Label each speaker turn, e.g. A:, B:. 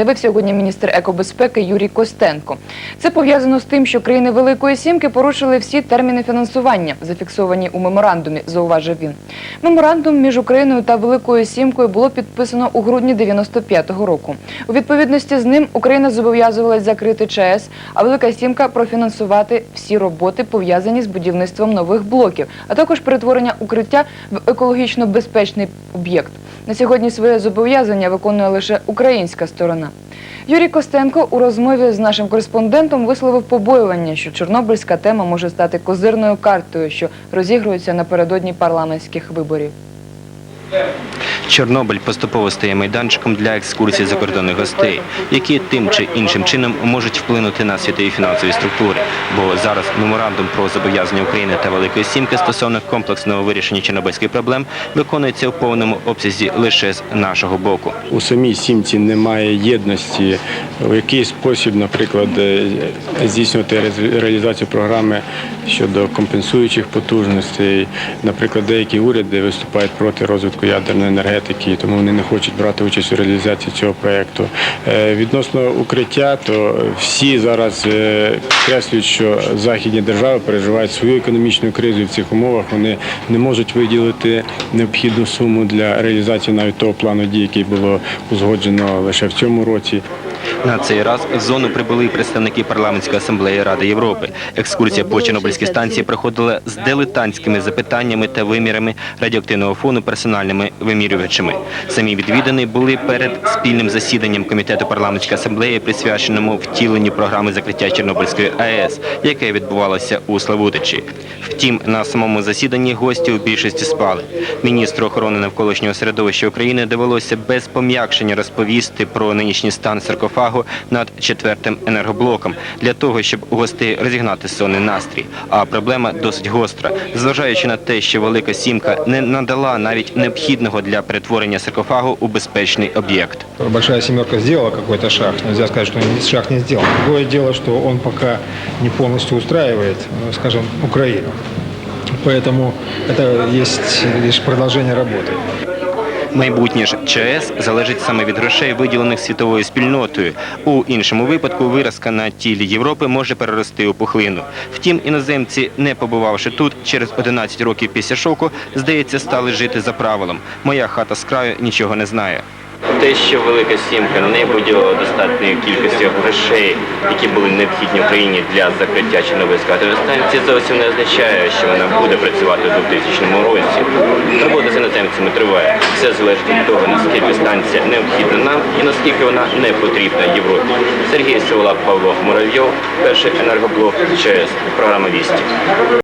A: Заявив сьогодні міністр екобезпеки Юрій Костенко. Це пов'язано з тим, що країни Великої Сімки порушили всі терміни фінансування, зафіксовані у меморандумі, зауважив він. Меморандум між Україною та Великою Сімкою було підписано у грудні 95-го року. У відповідності з ним Україна зобов'язувалась закрити ЧАЕС, а Велика Сімка профінансувати всі роботи, пов'язані з будівництвом нових блоків, а також перетворення укриття в екологічно безпечний об'єкт. На сьогодні своє зобов'язання виконує лише українська сторона. Юрій Костенко у розмові з нашим кореспондентом висловив побоювання, що чорнобильська тема може стати козирною картою, що розігрується напередодні парламентських виборів.
B: Чорнобиль поступово стає майданчиком для екскурсій закордонних гостей, які тим чи іншим чином можуть вплинути на світові фінансові структури. Бо зараз меморандум про зобов'язання України та Великої Сімки стосовно комплексного вирішення чорнобильських проблем виконується у повному обсязі лише з нашого боку.
C: у самій сімці немає єдності, в який спосіб, наприклад, е, здійснювати реалізацію програми щодо компенсуючих потужностей. Наприклад, деякі уряди виступають проти розвитку ядерної енергетики, тому вони не хочуть брати участь у реалізації цього проєкту. Е, Відносно укриття, то всі зараз е, підкреслюють, що західні держави переживають свою економічну кризу і в цих умовах. Вони не можуть виділити необхідну суму для реалізації навіть того плану дій, який було узгоджено лише в цьому році.
B: На цей раз в зону прибули представники парламентської асамблеї Ради Європи. Екскурсія по Чорнобильській станції проходила з дилетантськими запитаннями та вимірами радіоактивного фону персональними вимірювачами. Самі відвідані були перед спільним засіданням комітету парламентської асамблеї, присвяченому втіленню програми закриття Чорнобильської АЕС, яке відбувалося у Славутичі. Втім, на самому засіданні гості у більшості спали. Міністру охорони навколишнього середовища України довелося без пом'якшення розповісти про нинішній стан саркофагу над четвертим енергоблоком для того, щоб у гостей розігнати сонний настрій. А проблема досить гостра, зважаючи на те, що Велика Сімка не надала навіть необхідного для перетворення саркофагу у безпечний об'єкт.
D: Большая семерка сделала какой-то шаг. Нельзя сказать, что он шаг не сделал. Другое дело, что он пока не полностью устраивает, э, скажем, Украину. Поэтому это есть лишь продолжение работы.
B: Майбутнє ж ЧАЕС залежить саме від грошей, виділених світовою спільнотою. У іншому випадку виразка на тілі Європи може перерости у пухлину. Втім, іноземці, не побувавши тут, через 11 років після шоку, здається, стали жити за правилом. Моя хата з краю нічого не знає. Те, що велика сімка на неї поділила достатньою кількістю грошей, які були необхідні Україні для закриття Чорнобильської станції, зовсім не означає, що вона буде працювати у 2000 році. Робота з іноземцями триває. Все залежить від того, наскільки станція необхідна нам і наскільки вона не потрібна Європі. Сергій Сиволап, Павло Муравйов, перший енергоблок ЧАЕС, програма «Вісті».